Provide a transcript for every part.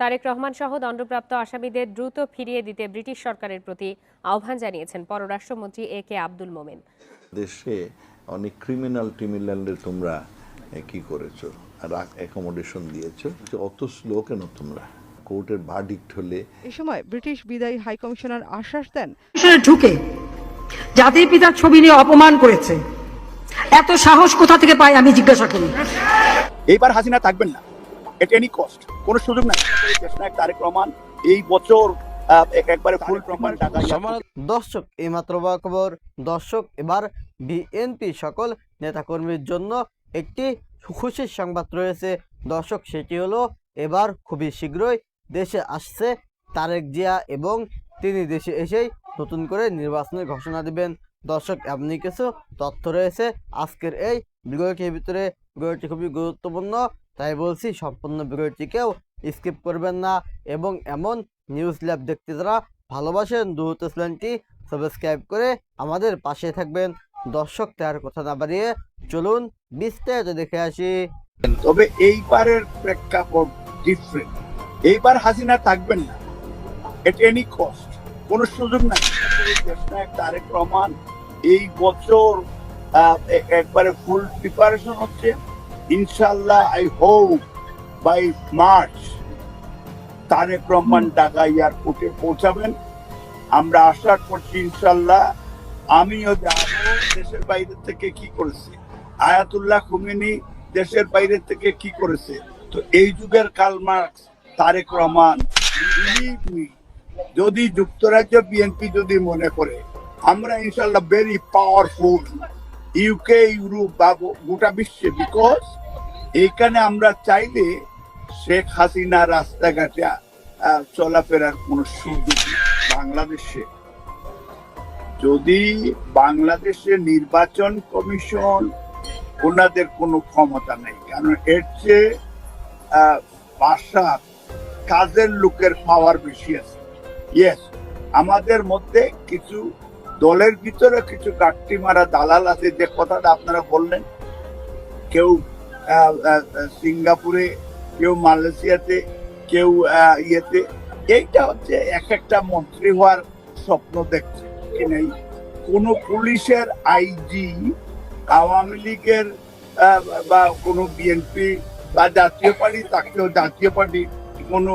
তারেক রহমান সহ দণ্ডপ্রাপ্ত আসামিদের দ্রুত ফিরিয়ে দিতে ব্রিটিশ সরকারের প্রতি আহ্বান জানিয়েছেন পররাষ্ট্রমন্ত্রী এ কে আব্দুল মোমেন। দেশে অনেক ক্রিমিনাল টিমিনালের তোমরা কি করেছ? আর অ্যাকোমোডেশন দিয়েছ? অত স্লো কেন তোমরা? কোর্টের ভার্ডিক্ট হলে এ সময় ব্রিটিশ বিদায়ী হাইকমিশনার আশ্বাস দেন। ঢুকে জাতির পিতার ছবি নিয়ে অপমান করেছে। এত সাহস কোথা থেকে পাই আমি জিজ্ঞাসা করি। এইবার হাসিনা থাকবেন না। এট এনি কস্ট কোনো সুযোগ নাই। তারেক রহমান এই বছর একবারে ফুল প্রমাণ টাকা দর্শক এইমাত্র বা খবর দর্শক এবার বিএনপি সকল নেতাকর্মীর জন্য একটি খুশির সংবাদ রয়েছে। দর্শক সেটি হলো এবার খুবই শীঘ্রই দেশে আসছে তারেক জিয়া এবং তিনি দেশে এসেই নতুন করে নির্বাচনের ঘোষণা দিবেন। দর্শক এমনি কিছু তথ্য রয়েছে। আজকের এই ভিডিওটির ভিতরে ভিডিওটি খুবই গুরুত্বপূর্ণ। তাই বলছি সম্পূর্ণ ভিডিওটিকেও স্কিপ করবেন না এবং এমন নিউজ ল্যাব দেখতে যারা ভালোবাসেন দ্রুত চ্যানেলটি সাবস্ক্রাইব করে আমাদের পাশে থাকবেন। দর্শক, তার কথা না বাড়িয়ে চলুন বিস্তারিত দেখে আসি। তবে এইবারের প্রেক্ষাপট ডিফারেন্ট এইবার হাসিনা থাকবেন না। এট এনি কস্ট কোনো সুযোগ দেশনায়ক তারেক রহমান এই বছর একবারে ফুল প্রিপারেশন হচ্ছে। ইনশাল্লাহ I hope by March Tarek Rahman Dhaka এয়ারপোর্টে পৌঁছাবেন। আমরা আশা করছি ইনশাল্লাহ আমিও যাব দেশের বাইরে থেকে কি করেছে। আয়াতুল্লাহ খুমিনি দেশের বাইরে থেকে কি করেছে। তো এই যুগের কাল মার্কস তারেক রহমান যদি যুক্তরাজ্য বিএনপি যদি মনে করে আমরা ইনশাল্লাহ ভেরি পাওয়ারফুল ইউকে ইউরোপ বা গোটা বিশ্বে বিকজ এখানে আমরা চাইলে শেখ হাসিনা রাস্তাঘাটে চলাফেরার কোন সুযোগ। বাংলাদেশে যদি বাংলাদেশে নির্বাচন কমিশন ওনাদের কোনো ক্ষমতা নেই, কারণ এর চেয়ে বাসা কাজের লোকের পাওয়ার বেশি আছে ইয়েস আমাদের মধ্যে কিছু দলের ভিতরে কিছু কাটটি মারা দালাল আছে, যে কথাটা আপনারা বললেন। কেউ সিঙ্গাপুরে, কেউ মালয়েশিয়াতে, কেউ ইয়েতে। এইটা হচ্ছে এক একটা মন্ত্রী হওয়ার স্বপ্ন দেখছে। নেই। কোন পুলিশের আইজি আওয়ামী লীগের বা কোনো বিএনপি বা জাতীয় পার্টি, তাকেও জাতীয় পার্টি, কোনো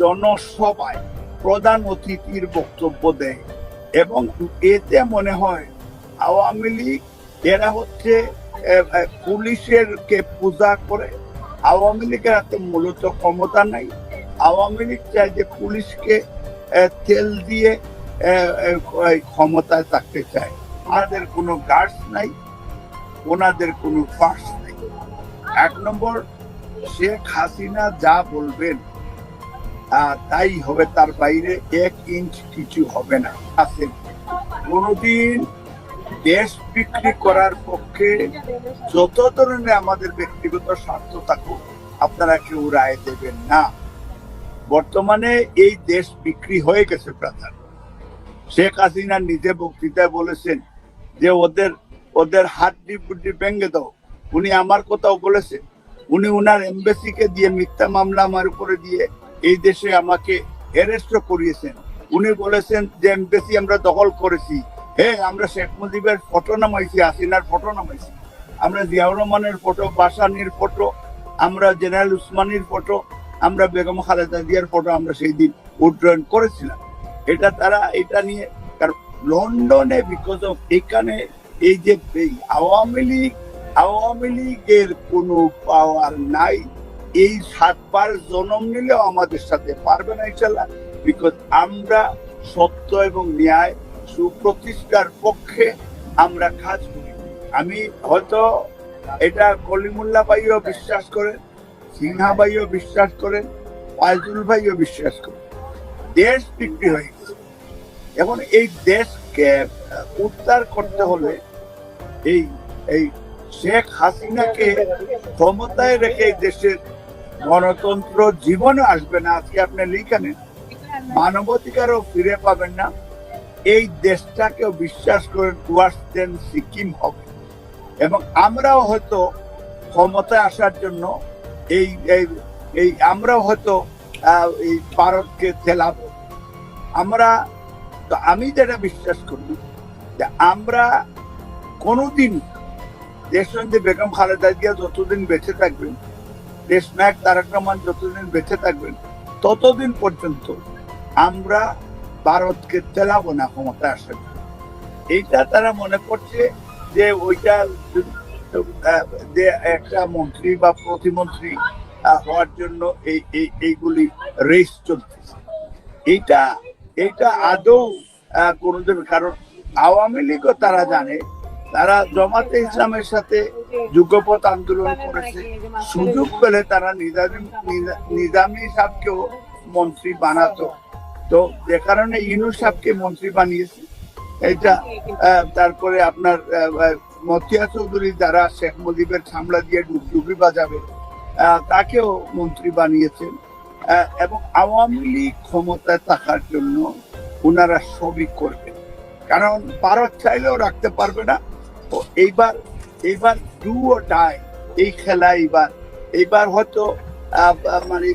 জনসভায় প্রধান অতিথির বক্তব্য দেয়। এবং এতে মনে হয় আওয়ামী লীগ, এরা হচ্ছে পুলিশের কে পূজা করে। আওয়ামী লীগের হাতে মূলত ক্ষমতা নাই। আওয়ামী লীগ চায় যে পুলিশকে তেল দিয়ে ক্ষমতায় থাকতে চায়। ওনাদের কোনো গার্ডস নাই, ওনাদের কোনো পার্স নাই। এক নম্বর, শেখ হাসিনা যা বলবেন তাই হবে তার বাইরে এক ইঞ্চ কিছু হবে না। আছে। কোনদিন দেশ বিক্রি করার পক্ষে যত ধরনের আমাদের ব্যক্তিগত স্বার্থ থাকুক, আপনারা কেউ রায় দেবেন না। বর্তমানে এই দেশ বিক্রি হয়ে গেছে প্রধান শেখ হাসিনা নিজে বক্তৃতায় বলেছেন যে ওদের ওদের হাড্ডি বুড্ডি ভেঙে দাও। উনি আমার কথাও বলেছেন। উনি উনার এমবেসিকে দিয়ে মিথ্যা মামলা আমার উপরে দিয়ে এই দেশে আমাকে অ্যারেস্ট করিয়েছেন। উনি বলেছেন যে এমবেসি আমরা দখল করেছি। হ্যাঁ আমরা শেখ মুজিবের ফটো নামাইছি, হাসিনার ফটো নামাইছি। আমরা জিয়াউর রহমানের ফটো বাসানির ফটো আমরা জেনারেল উসমানির ফটো আমরা বেগম খালেদা জিয়ার ফটো আমরা সেই দিন উড্ডয়ন করেছিলাম। এটা তারা, এটা নিয়ে লন্ডনে বিকজ অফ এখানে এই যে আওয়ামী লীগ, আওয়ামী লীগের কোনো পাওয়ার নাই। এই সাতবার জনম নিলেও আমাদের সাথে পারবে না ইনশাল্লাহ বিকজ আমরা সত্য এবং ন্যায় সুপ্রতিষ্ঠার পক্ষে আমরা কাজ করি। আমি হয়তো এটা কলিমুল্লাহ ভাইও বিশ্বাস করেন, সিনহা ভাইও বিশ্বাস করেন ফয়জুল ভাইও বিশ্বাস করেন। দেশ বিক্রি হয়ে গেছে। এখন এই দেশকে উদ্ধার করতে হলে এই এই শেখ হাসিনাকে ক্ষমতায় রেখে দেশের গণতন্ত্র জীবনে আসবে না, আজকে আপনি লিখানেন মানবাধিকারও ফিরে পাবেন না। এই দেশটাকেও বিশ্বাস করেন টুয়ার্স দেন সিকিম হবে। এবং আমরাও হয়তো ক্ষমতায় আসার জন্য এই এই এই আমরা হয়তো এই ভারতকে খেলাবো। আমরা, তো আমি যেটা বিশ্বাস করি যে আমরা কোনোদিন দেশবন্ধু বেগম খালেদা জিয়া যতদিন বেঁচে থাকবেন দেশ নায়ক তারেক রহমান যতদিন বেঁচে থাকবেন, ততদিন পর্যন্ত আমরা ভারতকে তেলাবো না ক্ষমতা আসে এইটা তারা মনে করছে যে ওইটা যে একটা মন্ত্রী বা প্রতিমন্ত্রী হওয়ার জন্য এই, এই- এইগুলি রেস চলতেছে। এইটা এইটা আদৌ কোনোদিন, কারণ আওয়ামী লীগও তারা জানে তারা জমাতে ইসলামের সাথে যুগপথ আন্দোলন করেছে। সুযোগ পেলে তারা নিজামী নিজা- নিজামী সাহেবকেও মন্ত্রী বানাতো। তো যে কারণে ইনু সাহেবকে মন্ত্রী বানিয়েছে। এটা তারপরে আপনার মতিয়া চৌধুরী যারা শেখ মুজিবের সামলা দিয়ে ডুবডুবি বাজাবে তাকেও মন্ত্রী বানিয়েছেন এবং আওয়ামী লীগ ক্ষমতায় থাকার জন্য ওনারা সবই করবেন কারণ ভারত চাইলেও রাখতে পারবে না এইবার এইবার ডু ও ডাই এই খেলা এইবার। এইবার হয়তো মানে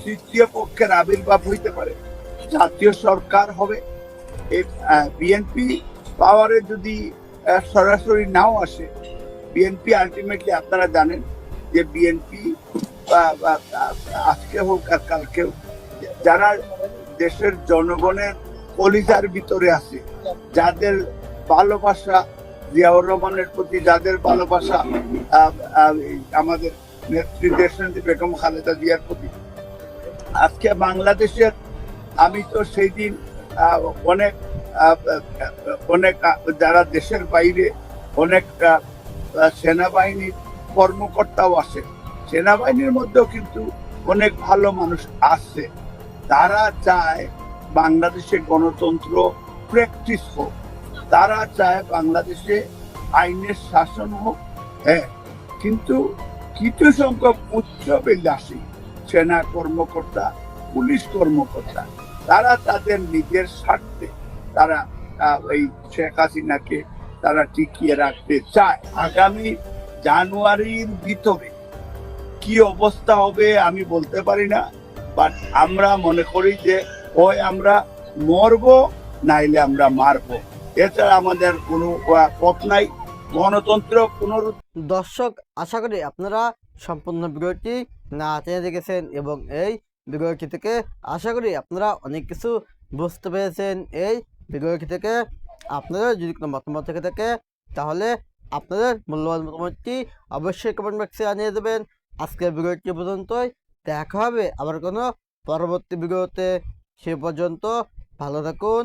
তৃতীয় পক্ষের আবির্ভাব হইতে পারে। জাতীয় সরকার হবে বিএনপি পাওয়ারে যদি সরাসরি নাও আসে বিএনপি আলটিমেটলি আপনারা জানেন যে বিএনপি আজকে হোক আর কালকেও যারা দেশের জনগণের কলিজার ভিতরে আছে, যাদের ভালোবাসা জিয়াউর রহমানের প্রতি যাদের ভালোবাসা আমাদের নেত্রী দেশনেত্রী বেগম খালেদা জিয়ার প্রতি। আজকে বাংলাদেশের, আমি তো সেই দিন অনেক অনেক যারা দেশের বাইরে অনেক সেনাবাহিনীর কর্মকর্তাও আসে। সেনাবাহিনীর মধ্যেও কিন্তু অনেক ভালো মানুষ আসছে তারা চায় বাংলাদেশে গণতন্ত্র প্র্যাকটিস হোক। তারা চায় বাংলাদেশে আইনের শাসন হোক। হ্যাঁ কিন্তু কিছু সংখ্যক উচ্চ বিলাসী সেনা কর্মকর্তা, পুলিশ কর্মকর্তা, তারা তাদের নিজের স্বার্থে তারা এই শেখ হাসিনাকে তারা টিকিয়ে রাখতে চায়। আগামী জানুয়ারির ভিতরে কি অবস্থা হবে আমি বলতে পারি না বাট আমরা মনে করি যে হয় আমরা মরবো, নাইলে আমরা মারবো। এছাড়া আমাদের কোনো পথ নাই। গণতন্ত্র পুনরুদ্ধার দর্শক, আশা করি আপনারা সম্পূর্ণ ভিডিওটি না চেয়ে দেখেছেন এবং এই ভিডিওটি থেকে আশা করি আপনারা অনেক কিছু বুঝতে পেরেছেন। এই ভিডিওটি থেকে আপনাদের যদি কোনো মতামত থেকে থাকে, তাহলে আপনাদের মূল্যবান মতামতটি অবশ্যই কমেন্ট বক্সে জানিয়ে দেবেন। আজকের ভিডিওটি পর্যন্তই। দেখা হবে আবার কোনো পরবর্তী ভিডিওতে। সে পর্যন্ত ভালো থাকুন